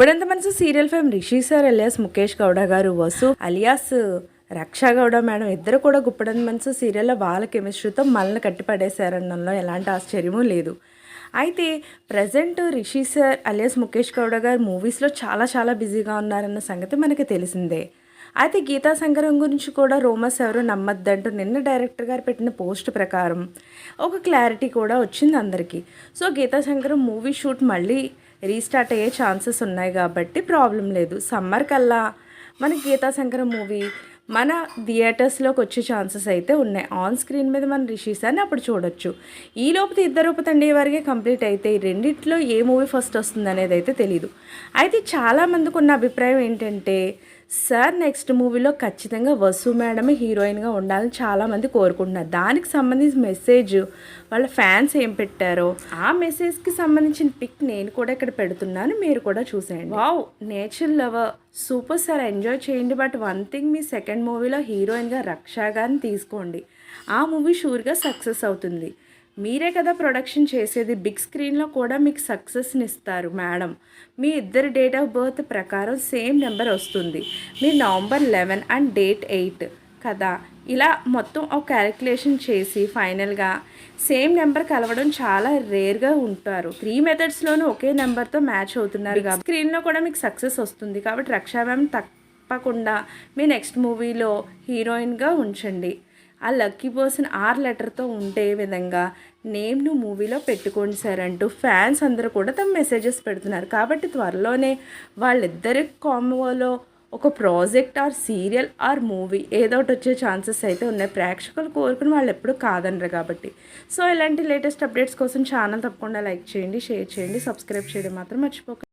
Guppedantha Manasu serial fame Rishi sir alias Mukesh Gowda garu Vasu alias Raksha Gowda madam ఇద్దరు కూడా గుప్పడంత మనసు సీరియల్లో వాళ్ళ కెమిస్ట్రీతో మనల్ని కట్టిపడేశారనడంలో ఎలాంటి ఆశ్చర్యమూ లేదు. అయితే present Rishi sir alias Mukesh Gowda garu మూవీస్లో చాలా చాలా బిజీగా ఉన్నారన్న సంగతి మనకి తెలిసిందే. అయితే గీతా సంగరం గురించి కూడా రోమస్ ఎవరు నమ్మద్దంటూ నిన్న డైరెక్టర్ గారు పెట్టిన పోస్ట్ ప్రకారం ఒక క్లారిటీ కూడా వచ్చింది అందరికీ. So Geetha Sangaram movie shoot మళ్ళీ రీస్టార్ట్ అయ్యే ఛాన్సెస్ ఉన్నాయి కాబట్టి ప్రాబ్లం లేదు. సమ్మర్ కల్లా మన గీతా శంకరం మూవీ మన థియేటర్స్లోకి వచ్చే ఛాన్సెస్ అయితే ఉన్నాయి. ఆన్ స్క్రీన్ మీద మన రిషీస్ అని అప్పుడు చూడొచ్చు. ఈ లోపు ఇద్దరు తండ్రి వరకే కంప్లీట్ అయితే ఈ రెండిట్లో ఏ మూవీ ఫస్ట్ వస్తుంది అనేది అయితే తెలియదు అయితే చాలామందికి ఉన్న అభిప్రాయం ఏంటంటే సార్ నెక్స్ట్ మూవీలో ఖచ్చితంగా వసు మేడమే హీరోయిన్గా ఉండాలని చాలామంది కోరుకుంటున్నారు. దానికి సంబంధించిన మెసేజ్ వాళ్ళ ఫ్యాన్స్ ఏం పెట్టారో ఆ మెసేజ్కి సంబంధించిన పిక్ నేను కూడా ఇక్కడ పెడుతున్నాను. మీరు కూడా చూసేయండి. Wow! Nature lover super sir enjoy చేయండి. బట్ వన్ థింగ్ మీ సెకండ్ మూవీలో హీరోయిన్గా రక్షా గారిని తీసుకోండి. ఆ మూవీ షూర్గా సక్సెస్ అవుతుంది. మీరే కదా ప్రొడక్షన్ చేసేది. బిగ్ స్క్రీన్లో కూడా మీకు సక్సెస్ని ఇస్తారు మేడం. మీ ఇద్దరి డేట్ ఆఫ్ బర్త్ ప్రకారం సేమ్ నెంబర్ వస్తుంది. మీ November eleven and date eight కదా. ఇలా మొత్తం ఒక క్యాలిక్యులేషన్ చేసి ఫైనల్గా సేమ్ నెంబర్ కలవడం చాలా రేర్గా ఉంటారు. త్రీ మెథడ్స్లోనూ ఒకే నెంబర్తో మ్యాచ్ అవుతున్నారు కాబట్టి స్క్రీన్లో కూడా మీకు సక్సెస్ వస్తుంది. కాబట్టి రక్షా మ్యామ్ తప్పకుండా మీ నెక్స్ట్ మూవీలో హీరోయిన్గా ఉంచండి. ఆ లక్కీ పర్సన్ ఆర్ లెటర్తో ఉండే విధంగా నేమ్ను మూవీలో పెట్టుకోండి సార్ అంటూ ఫ్యాన్స్ అందరూ కూడా తమ మెసేజెస్ పెడుతున్నారు. కాబట్టి త్వరలోనే వాళ్ళిద్దరి కాంబోలో ఒక project or serial or movie ఏదో ఒకటి వచ్చే ఛాన్సెస్ అయితే ఉన్నాయి. ప్రేక్షకులు కోరుకుని వాళ్ళు ఎప్పుడు కాదనరు కాబట్టి. సో ఇలాంటి లేటెస్ట్ అప్డేట్స్ కోసం ఛానల్ తప్పకుండా లైక్ చేయండి షేర్ చేయండి సబ్స్క్రైబ్ చేయడం మాత్రం మర్చిపోకండి